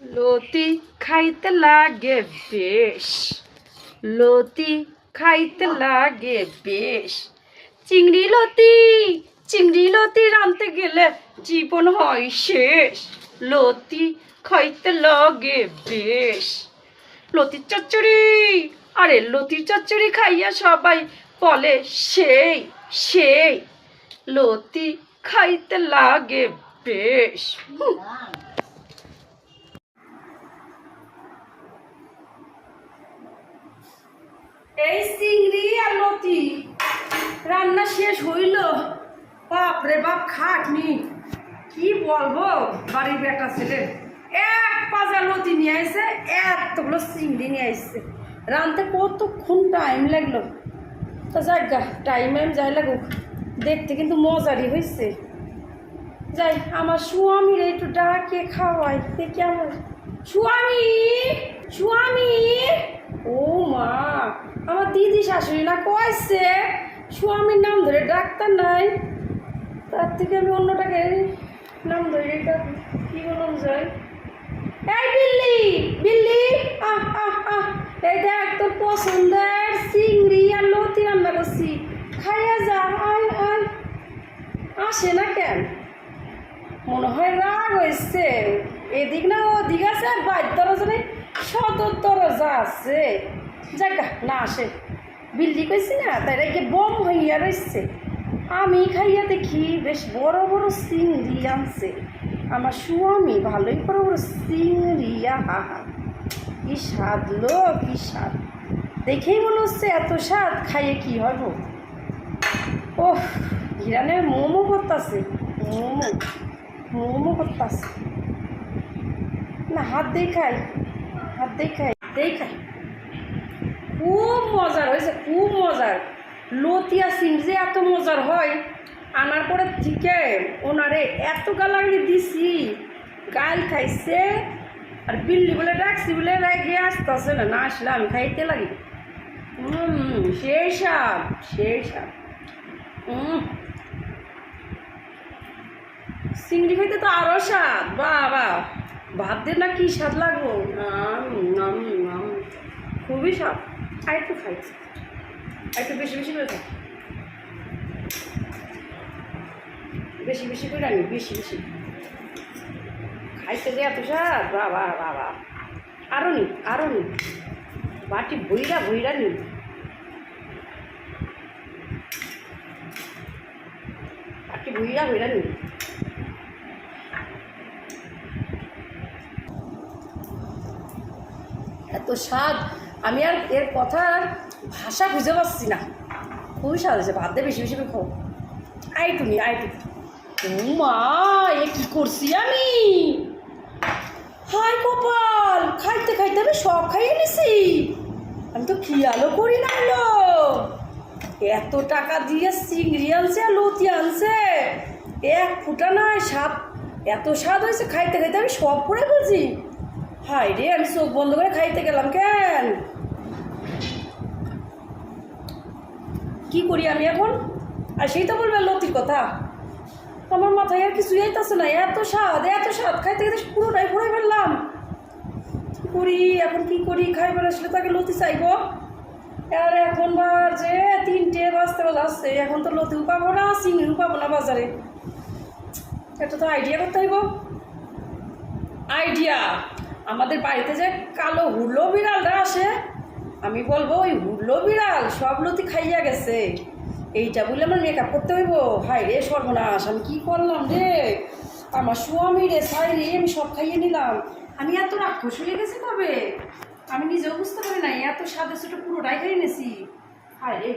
লতি খাইতে লাগে বেশ, লতি খাইতে লাগে বেশ। চিংড়ি লতি চিংড়ি লতি রাঁধতে গেলে জীবন হয় শেষ। লতি খাইতে লাগে বেশ। লতির চচ্চড়ি, আরে লতির চচ্চড়ি খাইয়া সবাই বলে সেই সেই। লতি খাইতে লাগে হুঁ। এই চিংড়ি আর লতি, রান্না শেষ হইল। বাপ রে বাপ, খাটনি। কি বলব, বাড়ির বেটা ছেলে। এক পাজা লতি নিয়ে আসছে এতগুলো চিংড়ি নিয়ে আসছে রানতে কতক্ষণ টাইম লাগল? তা যাক গা টাইম টাইম যাই লাগুক। দেখতে কিন্তু মজারই হয়েছে যাই, আমার স্বামীর একটু ডাকে খাওয়াই, দেখি আমার স্বামী স্বামী, ও মা, আমার দিদি শাশুড়ি না কয়েছে স্বামীর নাম ধরে ডাক্তার নাই। তার থেকে আমি অন্যটাকে নাম ধরে ডাক কি বললাম যাই? এই বিল্লি বিল্লি, আহ আহ আহ, এই দেখ তোর পছন্দের চিংড়ি আর লতি রান্না করছি। খাইয়া যা, আয় আয়। আসে না কেন? মনে হয় রাগ হয়েছে। এদিক না ওদিক আছে, আর বাইর দরজা নেই সদর দরজা আছে। জায়গা না আসে। বিল্লি কইছি না, তাই রেখে বম হইয়া রয়েছে আমি খাইয়া দেখি বেশ বড় বড় চিংড়ি আনছে। আমার স্বামী ভালোই বড় বড় চিংড়ি, আহা কি স্বাদ লো, কি স্বাদ। দেখেই মনে হচ্ছে এত স্বাদ, খাইয়ে কি হব ওহ ঘিরানে মোমো করতেছে মোমো। মোমো করতেছে। না, হাত দিয়ে খাই হাত দিয়ে খাই দিয়ে খাই খুব মজার হয়েছে, খুব মজার। লতিয়া সিম যে এত মজার হয়, আনার পরে থেকে ওনারে এত গালাগি দিছি, গাল খাইছে, আর বিল্লি বলে রাখছি বলে রেগে আসতেছে না না আসলে আমি খাইতে লাগি। হুম সেই সাপ সেই সাপ হুম চিংড়ি খাইতে তো আরও স্বাদ। বাবা দিয়ে না কি স্বাদ লাগবো। খুবই স্বাদ। আর একটু খাই। একটু বেশি বেশি করে খাই। বেশি বেশি করে আনি, বেশি বেশি। খাইতে যে এত স্বাদ বাবা বাবা আরও নি আরও নি। বাটি ভইরা ভইরা নি। বাটি ভইরা ভইরা নি। এত স্বাদ। আমি আর এর কথার ভাষা খুঁজে পাচ্ছি না। খুবই স্বাদ হয়েছে, ভাত দিয়ে বেশি বেশি খাও আইটুনি আইটু ও মা, এ কি করছি আমি? হাই কপাল, খাইতে খাইতে আমি সব খাইয়ে নিছি। আমি তো খেয়ালও করি না হলো এত টাকা দিয়ে চিংড়ি আনছে আর লতি আনছে। এক ফুটা নয় স্বাদ এত স্বাদ হয়েছে, খাইতে খাইতে আমি সব করে বলছি হাই রে, আমি চোখ বন্ধ করে খাইতে গেলাম কেন? কি করি আমি এখন? আর সেই তো বলবে লতির কথা। আমার মাথায় আর কিছু যাইতেছে না, এত স্বাদ এত স্বাদ। খাইতে খাইতে পুরোটাই ভরে ফেললাম। করি, এখন কি করি? খাইবার আসলে তাকে লতি চাইব। আর এখন বার যে তিনটে বাজতে বাজছে, এখন তো লতিও পাবো না, চিংড়িও পাবো না বাজারে। এটা তো আইডিয়া করতে হইব। আইডিয়া আমাদের বাড়িতে যে কালো হুলো বিড়ালটা আসে? আমি বলব, ওই হুলো বিড়াল সব লতি খাইয়া গেছে। এইটা বলে আমার মেকআপ করতে হইব। হাই রে সর্বনাশ, আমি কী করলাম রে? আমার স্বামী রে সাই রে আমি সব খাইয়ে নিলাম। আমি এত রাক্ষস হয়ে গেছি তবে আমি নিজেও বুঝতে পারি নাই, এত সাদে ছোটো পুরোটাই খাইয়ে নিয়েছি হাই রে